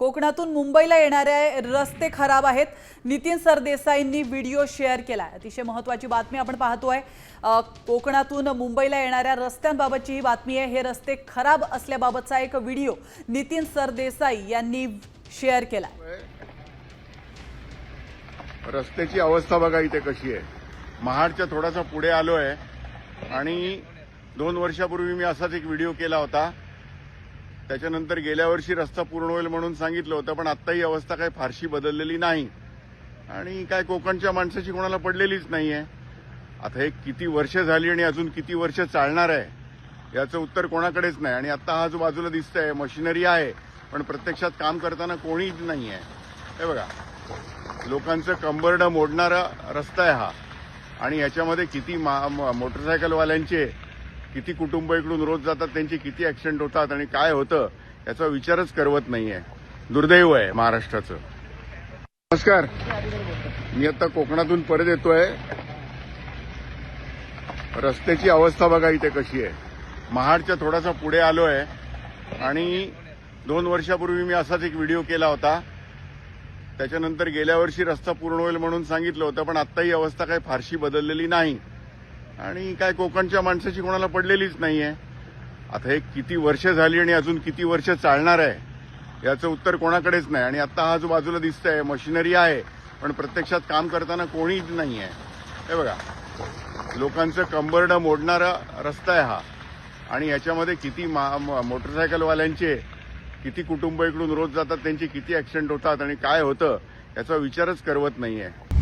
कोकणातून मुंबईला येणारे रस्ते खराब आहेत. नितीन सरदेसाईंनी व्हिडिओ शेअर केला आहे अतिशय महत्त्वाची बातमी आपण पाहतोय. कोकणातून मुंबईला येणाऱ्या रस्त्यांबाबतची ही बातमी आहे. हे रस्ते खराब असल्याबाबतचा एक व्हिडिओ नितीन सरदेसाई यांनी शेअर केला रस्त्याची अवस्था बघा इथे कशी आहे. महाडच्या थोडासा पुढे आलो आहे आणि दोन वर्षापूर्वी मी असाच एक व्हिडिओ केला होता. त्याच्यानंतर गेल्या वर्षी रस्ता पूर्ण होईल म्हणून सांगितलं होतं पण आत्ता ही अवस्था काही फारशी बदललेली नाही. आणि काय कोकणच्या माणसाची कोणाला पडलेलीच नाही आहे आता हे किती वर्ष झाली आणि अजून किती वर्ष चालणार आहे याचं उत्तर कोणाकडेच नाही. आणि आता हा जो बाजूला दिसतंय मशिनरी आहे पण प्रत्यक्षात काम करताना कोणीच नाही आहे हे बघा लोकांचं कंबरडं मोडणारा रस्ता आहे हा. आणि याच्यामध्ये किती मा- म- मोटरसायकलवाल्यांचे किती कुटुंब इकडून रोज जातात त्यांची किती ऍक्सिडेंट होतात आणि काय होतं याचा विचारच करवत नाहीये. दुर्दैव आहे महाराष्ट्राचं. नमस्कार. मी आता कोकणातून परत येतोय. रस्त्याची अवस्था बघा इथे कशी आहे. महाडच्या थोडासा पुढे आलो आहे आणि दोन वर्षापूर्वी मी असाच एक व्हिडिओ केला होता. त्याच्यानंतर गेल्या वर्षी रस्ता पूर्ण होईल म्हणून सांगितलं होतं पण आत्ता ही अवस्था काही फारशी बदललेली नाही. आणि काय कोकणच्या माणसाची कोणाला पडलेलीच नाही आहे आता हे किती वर्ष झाली आणि अजून किती वर्ष चालणार आहे याचं उत्तर कोणाकडेच नाही. आणि आता हा जो बाजूला दिसतंय मशिनरी आहे पण प्रत्यक्षात काम करताना कोणीच नाही आहे हे बघा लोकांचं कंबरडं मोडणारा रस्ता आहे हा. आणि याच्यामध्ये किती मा- म- मोटरसायकलवाल्यांचे किती कुटुंब इकडून रोज जातात त्यांचे किती ऍक्सिडेंट होतात आणि काय होतं याचा विचारच करवत नाही आहे